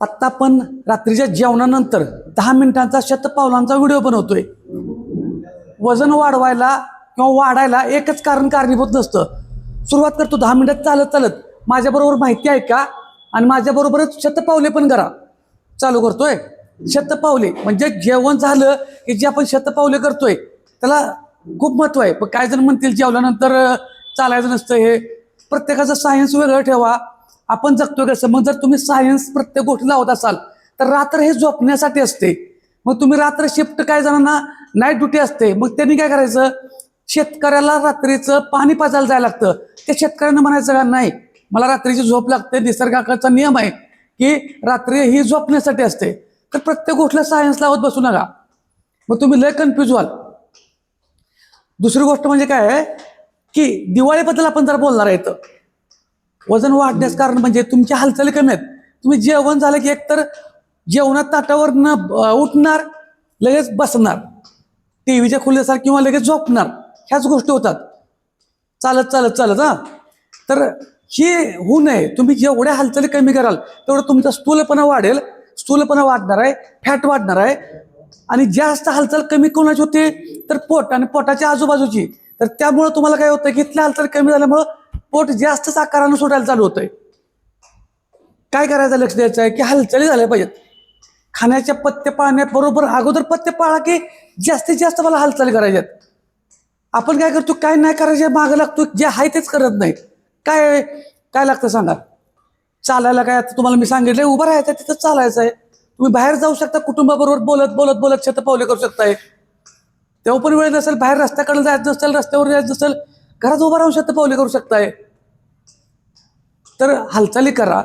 आत्ता आपण रात्रीच्या जेवणानंतर दहा मिनिटांचा शतपावलांचा व्हिडिओ बनवतोय. वजन वाढवायला किंवा वाढायला एकच कारण कारणीभूत नसतं. सुरुवात करतो दहा मिनिटात चालत चालत. माझ्याबरोबर माहिती आहे का? आणि माझ्याबरोबरच शतपावले पण करा. चालू करतोय. शतपावले म्हणजे जेवण झालं की जे आपण शतपावले करतोय त्याला खूप महत्त्व आहे. पण काय जण म्हणतील जेवल्यानंतर चालायचं नसतं हे. प्रत्येकाचं सायन्स वेगळं ठेवा. आपण जगतोय कसं? मग जर तुम्ही सायन्स प्रत्येक गोष्टी लावत असाल तर रात्र हे झोपण्यासाठी असते. मग तुम्ही रात्र शिफ्ट काय जणांना नाईट ड्युटी असते. मग त्यांनी काय करायचं? शेतकऱ्याला रात्रीचं पाणी पाजायला जायला लागतं. त्या शेतकऱ्यांना म्हणायचं का नाही मला रात्रीची झोप लागते. निसर्गाचा नियम आहे की रात्री ही झोपण्यासाठी असते. तर प्रत्येक गोष्टीला सायन्स लावत बसू नका. मग तुम्ही लय कन्फ्यूज व्हाल. दुसरी गोष्ट म्हणजे काय आहे? की दिवाळीबद्दल आपण जरा बोलणार आहे वजन वाढण्यास कारण म्हणजे तुमच्या हालचाली कमी आहेत. तुम्ही जेवण झालं की एकतर जेवणात ताटावर न उठणार लगेच बसणार. टी व्हीच्या खुल्यासारखं किंवा लगेच झोपणार. ह्याच गोष्टी होतात. चालत चालत चालत हां. तर हे होऊ नये. तुम्ही जेवढ्या हालचाली कमी कराल तेवढं तुमचा स्थूलपणा वाढेल. स्थूलपणा वाढणार आहे फॅट वाढणार आहे. आणि जास्त हालचाल कमी कोणाची होते तर पोट आणि पोटाच्या आजूबाजूची. तर त्यामुळं तुम्हाला काय होतं की इथल्या हालचाल कमी झाल्यामुळं पोट जास्त साकारानं सोडायला चालू होतंय. काय करायचं लक्ष द्यायचं आहे की हालचाली झाल्या पाहिजेत. खाण्याच्या पत्ते पाळण्याबरोबर अगोदर पत्ते पाळा की जास्तीत जास्त मला हालचाली करायच्यात. आपण काय करतो काय नाही करायचे मागं लागतो जे आहे तेच करत नाही काय काय लागतं सांगा? चालायला काय आता तुम्हाला मी सांगितलं उभं राहायचं आहे, तिथं चालायचं आहे. तुम्ही बाहेर जाऊ शकता कुटुंबाबरोबर बोलत बोलत बोलत शतपावले करू शकताय. तेव्हा पण वेळ नसेल बाहेर रस्त्याकडे जायचं नसेल रस्त्यावर जायचं नसेल घरात उभं राहून शतपावले करू शकताय. तर हालचाली करा.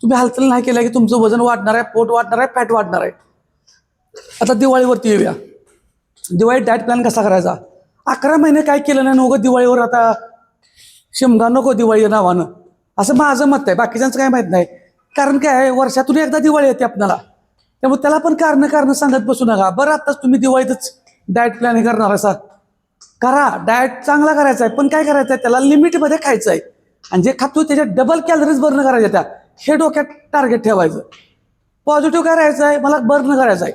तुम्ही हालचाल नाही केल्या की तुमचं वजन वाढणार आहे पोट वाढणार आहे फॅट वाढणार आहे. आता दिवाळीवरती येऊया. दिवाळी डाएट प्लॅन कसा करायचा? अकरा महिने काय केलं नाही नको दिवाळीवर आता शिमगा नको दिवाळी नावानं. असं माझं मत आहे बाकीच्यांचं काय माहीत नाही. कारण काय आहे वर्षातून एकदा दिवाळी येते आपल्याला. त्यामुळे त्याला पण कारण कारण सांगत बसू नका. बरं आत्ताच तुम्ही दिवाळीतच डाएट प्लॅन करणार असा करा डाएट चांगला करायचा आहे पण काय करायचं आहे त्याला लिमिटमध्ये खायचं आहे आणि जे खातो त्याच्या डबल कॅलरीज बर्न करायच्या त्या हे डोक्यात टार्गेट ठेवायचं. पॉझिटिव्ह काय राहायचं आहे? मला बर्न करायचं आहे.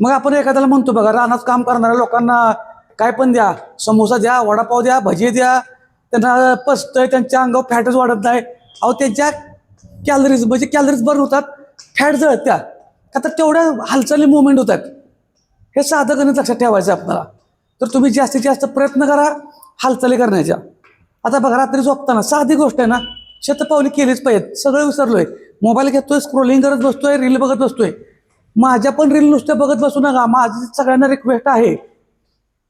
मग आपण एखाद्याला म्हणतो बघा रानात काम करणाऱ्या लोकांना काय पण द्या. समोसा द्या वडापाव द्या भजी द्या. त्यांना पचतंय त्यांच्या अंगावर फॅटच वाढत नाही. अहो त्यांच्या कॅलरीज म्हणजे कॅलरीज बर्न होतात फॅट जळत त्या. का तर तेवढ्या हालचाली मुवमेंट होतात. हे साधं गणित लक्षात ठेवायचं आहे आपल्याला. तर तुम्ही जास्तीत जास्त प्रयत्न करा हालचाली करण्याच्या. आता बघा रात्री झोपताना साधी गोष्ट आहे ना शतपावली केलीच पाहिजेत. सगळं विसरलोय. मोबाईल घेतोय स्क्रोलिंग करत बसतोय रील बघत बसतोय. माझ्या पण रील नुसतं बघत बसू नका. माझी सगळ्यांना रिक्वेस्ट आहे.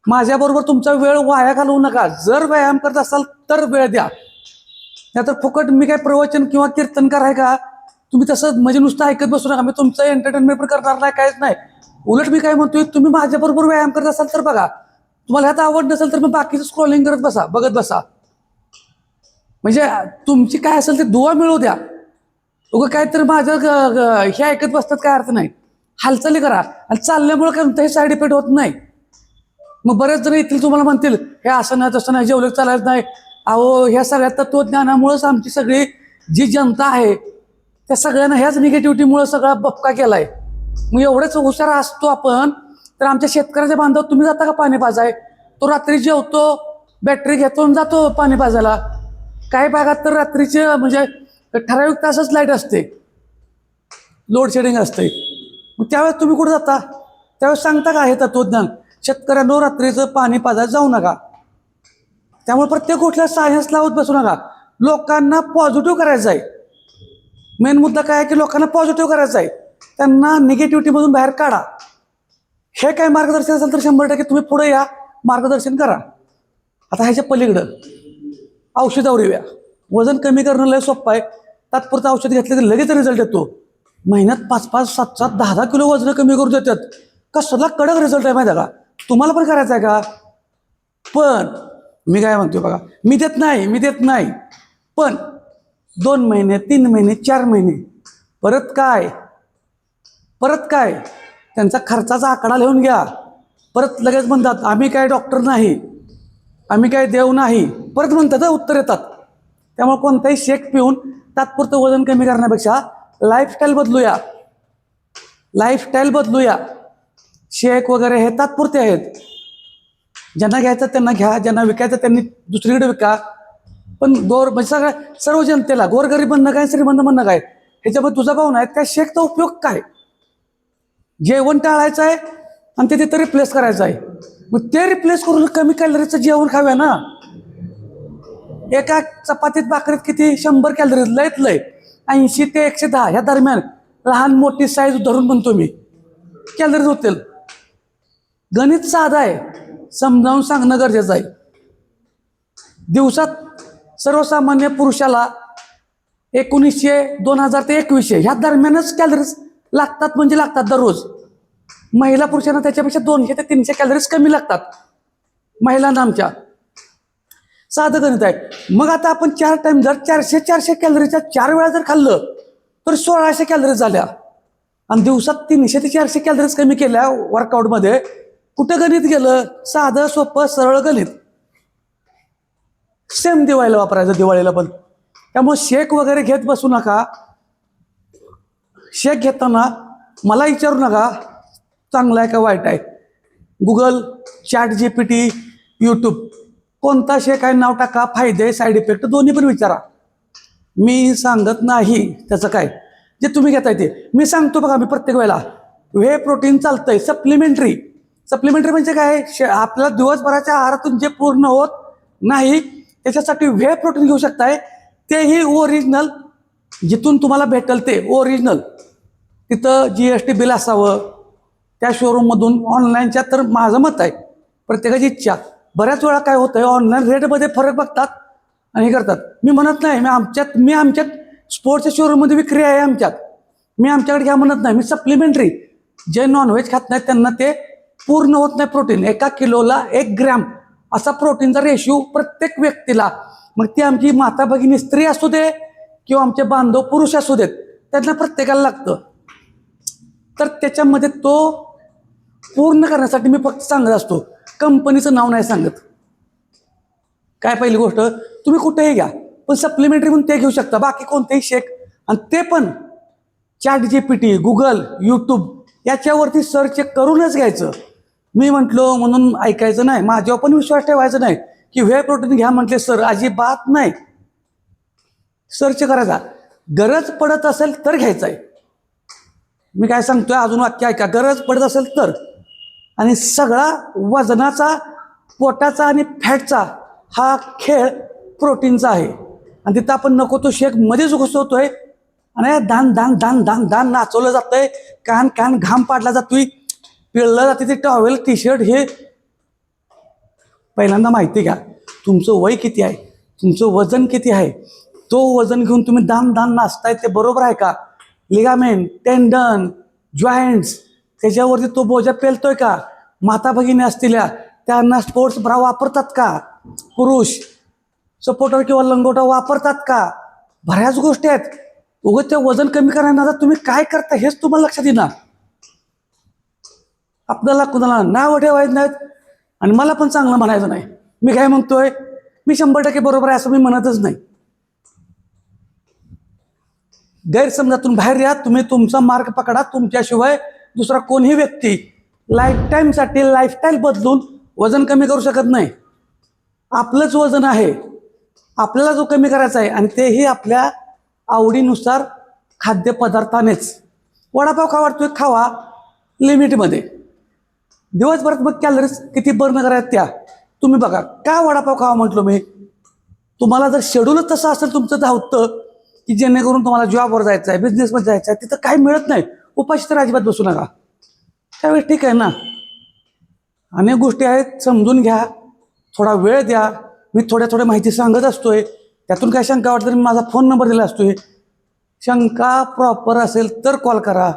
माझ्याबरोबर तुमचा वेळ वाया घालवू नका. जर व्यायाम करत असाल तर वेळ द्या. नाहीतर फुकट मी काय प्रवचन किंवा कीर्तनकार आहे का? तुम्ही तसं म्हणजे नुसतं ऐकत बसू नका. मी तुमचं एंटरटेनमेंट पण करणार नाही काहीच नाही. उलट मी काय म्हणतोय तुम्ही माझ्याबरोबर व्यायाम करत असाल तर बघा. तुम्हाला ह्यात आवड नसेल तर मग बाकीचं स्क्रोलिंग करत बसा बघत बसा. म्हणजे तुमची काय असेल ते दुवा मिळू द्या. उगं काय तर माझं ग- ग- हे ऐकत बसतात काय अर्थ नाही हालचाली करा. आणि चालल्यामुळे कोणताही साईड इफेक्ट होत नाही. मग बरेच जण येथील तुम्हाला म्हणतील हे असं नाही तसं नाही जेवलं चालायचं नाही. अहो ह्या सगळ्या तत्वज्ञानामुळेच आमची सगळी जी जनता आहे त्या सगळ्यांना ह्याच निगेटिव्हिटीमुळं सगळा बपका केलाय. मग एवढंच हुशार असतो आपण तर आमच्या शेतकऱ्याच्या बांधव तुम्ही जाता का पाणी पाजाय? तो रात्री जेवतो बॅटरी घेतो जातो पाणी पाजायला. काही भागात तर रात्रीचे म्हणजे ठराविक तासच लाइट असते. लोड शेडिंग असते. मग त्यावेळेस तुम्ही कुठं जाता? त्यावेळेस सांगता का हे तत्वज्ञान? शेतकऱ्यांनो रात्रीचं पाणी पाजायला जाऊ नका. त्यामुळे प्रत्येक गोष्टीला सायन्स लावत बसू नका. लोकांना पॉझिटिव्ह करायचं आहे. मेन मुद्दा काय आहे की लोकांना पॉझिटिव्ह करायचं आहे. त्यांना निगेटिव्हिटीमधून बाहेर काढा. हे काय मार्गदर्शन असेल तर शंभर टक्के तुम्ही पुढे या. मार्गदर्शन करा. आता ह्याच्या पलीकडं. औषधावर येऊया. वजन कमी करणं लय सोपं आहे. तात्पुरतं औषध घेतलं की लगेच रिझल्ट येतो. महिन्यात पाच पाच सात सात दहा दहा किलो वजन कमी करू देतात. कसला कडक रिझल्ट आहे माहिती का? तुम्हाला पण करायचं आहे का? पण मी काय म्हणतो बघा मी देत नाही मी देत नाही. पण दोन महिने तीन महिने चार महिने परत काय? परत काय? त्यांचा खर्चाचा आकडा लिहून घ्या. परत लगेच म्हणतात आम्ही काय डॉक्टर नाही. आम्ही काय देव नाही. परत म्हणतात उत्तर येतात. त्यामुळे कोणताही शेक पिऊन तात्पुरतं वजन कमी करण्यापेक्षा लाईफस्टाईल बदलूया. लाईफस्टाईल बदलूया. शेक वगैरे हे तात्पुरते आहेत. ज्यांना घ्यायचं त्यांना घ्या ज्यांना विकायचं त्यांनी दुसरीकडे विका. पण गोर म्हणजे सगळ्या सर्व जनतेला गोरगरीब म्हणणं काय श्रीमंत म्हणणं काय? ह्याच्यामध्ये तुझा भाऊ नाही त्या शेकचा उपयोग काय? जेवण टाळायचं आहे आणि ते तिथं रिप्लेस करायचं आहे. मग ते रिप्लेस करून कमी कॅलरीचं जेवण खाव्या ना. एका चपातीत भाकरीत किती? शंभर कॅलरीज लयत लय. ऐंशी ते एकशे दहा ह्या दरम्यान लहान मोठी साईज धरून म्हणतो मी. कॅलरीज होतील. गणित साधं आहे. समजावून सांगणं गरजेचं आहे. दिवसात सर्वसामान्य पुरुषाला एकोणीसशे दोन हजार ते एकवीसशे ह्या दरम्यानच कॅलरीज लागतात म्हणजे लागतात दररोज. महिला पुरुषांना त्याच्यापेक्षा दोनशे ते तीनशे कॅलरीज कमी लागतात. महिलांना आमच्या. साधं गणित आहे. मग आता आपण चार टाइम जर चारशे चारशे कॅलरीच्या चार वेळा जर खाल्लं तर सोळाशे कॅलरीज झाल्या. आणि दिवसात तीनशे ते चारशे कॅलरीज कमी केल्या वर्कआउटमध्ये कुठं गणित गेलं? साधं सोपं सरळ गणित. सेम दिवाळीला वापरायचं दिवाळीला पण. त्यामुळे शेक वगैरे घेत बसू नका. शेक घेताना मला विचारू नका. चांगला आहे का वाईट आहे? Google Chat G P T YouTube कोणता शे काय नाव टाका फायदे साईड इफेक्ट दोन्ही पण विचारा. मी सांगत नाही. त्याचं काय? जे तुम्ही घेताय ते. मी सांगतो बघा मी प्रत्येक वेळेला. व्हे प्रोटीन चालतंय. सप्लिमेंटरी सप्लिमेंटरी म्हणजे काय? शे- आपल्याला दिवसभराच्या आहारातून जे पूर्ण होत नाही त्याच्यासाठी व्हे प्रोटीन घेऊ शकताय. तेही ओरिजिनल जिथून तुम्हाला भेटेल ते ओरिजिनल तिथं जी एस टी बिल असावं. त्या शोरूममधून ऑनलाईनच्या तर माझं मत आहे. प्रत्येकाची इच्छा. बऱ्याच वेळा काय होतं आहे ऑनलाईन रेटमध्ये फरक बघतात आणि हे करतात. मी म्हणत नाही मी आमच्यात मी आमच्यात स्पोर्ट्सच्या शोरूममध्ये विक्री आहे आमच्यात. मी आमच्याकडे घ्या म्हणत नाही मी सप्लिमेंटरी जे नॉनव्हेज खात नाहीत त्यांना ते पूर्ण होत नाही प्रोटीन एका किलोला एक ग्रॅम असा प्रोटीनचा रेशिओ प्रत्येक व्यक्तीला. मग ती आमची माता भगिनी स्त्री असू दे किंवा आमचे बांधव पुरुष असू देत त्यांना प्रत्येकाला लागतं. तर त्याच्यामध्ये तो पूर्ण करण्यासाठी मी फक्त सांगत असतो कंपनीचं नाव नाही सांगत. काय पहिली गोष्ट तुम्ही कुठेही घ्या पण सप्लिमेंटरी म्हणून ते घेऊ शकता बाकी कोणतेही शेक आणि ते पण Chat G P T Google YouTube याच्यावरती सर्च करूनच घ्यायचं. मी म्हटलो म्हणून ऐकायचं नाही माझ्यावर पण विश्वास ठेवायचा नाही की व्हे प्रोटीन घ्या म्हटले सर अजिबात नाही. सर्च करायचा. गरज पडत असेल तर घ्यायचं आहे मी काय सांगतोय अजून वाक्य ऐका. गरज पडत असेल तर. आणि सगळा वजनाचा पोटाचा आणि फॅटचा हा खेळ प्रोटीनचा आहे. आणि तिथं आपण नको तो शेक मध्येच घुसवतोय आणि दान दान दान दान दान नाचवलं जातंय. कान कान घाम पाडला जातोय. पिळलं जाते ते टॉवेल टी शर्ट हे. पहिल्यांदा माहिती घ्या तुमचं वय किती आहे? तुमचं वजन किती आहे? तो वजन घेऊन तुम्ही दान दान नाचताय ते बरोबर आहे का? लिगामेंट टेंडन जॉईंट्स त्याच्यावरती तो बोजा पेलतोय का? माता भगिनी असलेल्या त्यांना स्पोर्ट्स ब्रा वापरतात का? पुरुष सपोर्टर किंवा लंगोटा वापरतात का? बऱ्याच गोष्टी आहेत. उगत ते वजन कमी करण्याचा तुम्ही काय करता हेच तुम्हाला लक्षात येणार आपल्याला कुणाला नाव ठेवायचं नाहीत. आणि मला पण चांगलं म्हणायचं नाही. मी काय म्हणतोय? मी शंभर टक्के बरोबर आहे असं मी म्हणतच नाही. गैरसमजातून बाहेर या. तुम्ही तुमचा मार्ग पकडा. तुमच्याशिवाय दुसरा कोणीही व्यक्ती लाईफ टाईमसाठी लाईफस्टाईल बदलून वजन कमी करू शकत नाही. आपलंच वजन आहे. आपल्याला जो कमी करायचा आहे आणि तेही आपल्या आवडीनुसार खाद्यपदार्थानेच. वडापाव खा वाटतोय खावा. लिमिटमध्ये. दिवसभरात मग कॅलरीज किती बर्न करायच्या त्या? तुम्ही बघा का वडापाव खावा म्हटलो मी? तुम्हाला जर शेड्यूलच तसं असेल तुमचं धावतं की जेणेकरून तुम्हाला जॉबवर जायचं आहे बिझनेसमध्ये जायचं आहे तिथं काही मिळत नाही. उपाशी तर अजिबात बसू नका. त्यावेळेस ठीक आहे ना. अनेक गोष्टी आहेत समजून घ्या. थोडा वेळ द्या. मी थोड्या थोड्या माहिती सांगत असतोय. त्यातून काय शंका वाटतं मी माझा फोन नंबर दिला असतोय. शंका प्रॉपर असेल तर कॉल करा.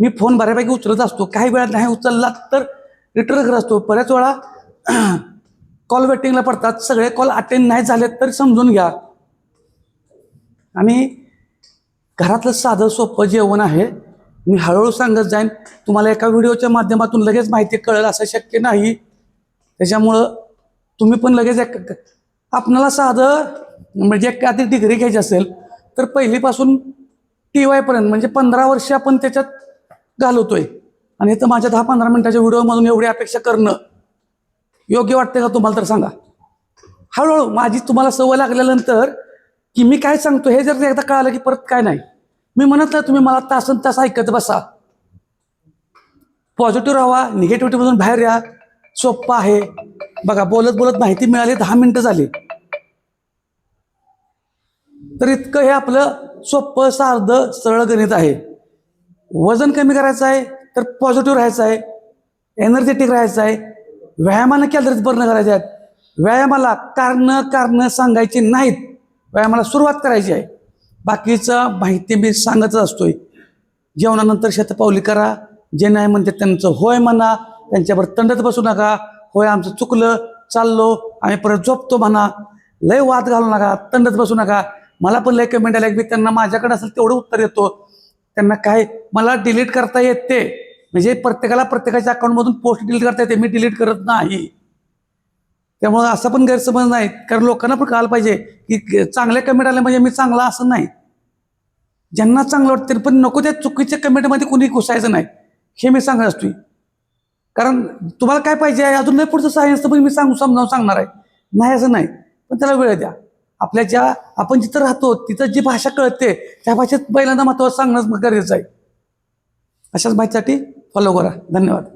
मी फोन बऱ्यापैकी उचलत असतो. काही वेळा नाही उचलला तर रिटर्न करत असतो. बऱ्याच वेळा कॉल वेटिंगला पडतात. सगळे कॉल अटेंड नाही झाले तर समजून घ्या. आणि घरातलं साधं सोपं जेवण आहे. मी हळूहळू सांगत जाईन. तुम्हाला एका व्हिडिओच्या माध्यमातून लगेच माहिती कळेल असं शक्य नाही. त्याच्यामुळं तुम्ही पण लगेच एक आपणाला साधं म्हणजे एखादी डिग्री घ्यायची असेल तर पहिलीपासून टी वायपर्यंत म्हणजे पंधरा वर्ष आपण त्याच्यात घालवतोय. आणि इथं माझ्या दहा पंधरा मिनिटाच्या व्हिडिओमधून एवढी अपेक्षा करणं योग्य वाटतं का तुम्हाला तर सांगा. हळूहळू माझी तुम्हाला सवय लागल्यानंतर की मी काय सांगतो हे जर एकदा कळालं की परत काय नाही. मी म्हणत नाही तुम्ही मला तासन तास ऐकत बसा. पॉझिटिव्ह राहा निगेटिव्हिटीमधून बाहेर या. सोप्पा आहे. बघा बोलत बोलत माहिती मिळाली दहा मिनटं झाली. तर इतकं हे आपलं सोपं सार्ध सरळ गणित आहे. वजन कमी करायचं आहे तर पॉझिटिव्ह राहायचं आहे. एनर्जेटिक राहायचं आहे. व्यायामानं कॅलरीज बर्न करायचे आहेत. व्यायामाला कारणं कारणं सांगायची नाहीत. व्यायामाला सुरुवात करायची आहे. बाकीचं माहिती मी सांगतच असतोय. जेवणानंतर शतपावली करा जे नाही म्हणते त्यांचं होय म्हणा त्यांच्यावर तंडत बसू नका होय आमचं चुकलं चाललो आम्ही परत झोपतो म्हणा. लय वाद घालू नका तंडत बसू नका. मला पण लय कमेंट आल्या की त्यांना माझ्याकडे असेल तेवढं उत्तर येतो त्यांना काय मला डिलीट करता येते. म्हणजे प्रत्येकाला प्रत्येकाच्या अकाउंटमधून पोस्ट डिलीट करता येते मी डिलीट करत नाही. त्यामुळं असं पण गैरसमज नाही कारण लोकांना पण कळायला पाहिजे की चांगल्या कमेंट आल्या म्हणजे मी चांगला असं नाही. ज्यांना चांगलं वाटतं पण नको त्या चुकीच्या कमेंटमध्ये कुणी घुसायचं नाही. हे मी सांगत असतो कारण तुम्हाला काय पाहिजे आहे? अजून नाही पुढचं सायन्स तर पण मी सांगू समजावून सांगणार आहे. नाही असं नाही. पण त्याला वेळ द्या. आपल्या ज्या आपण जिथं राहतो तिथं जी भाषा कळते त्या भाषेत पहिल्यांदा महत्त्वाचं सांगणं गरजेचं आहे. अशाच माहितीसाठी फॉलो करा. धन्यवाद.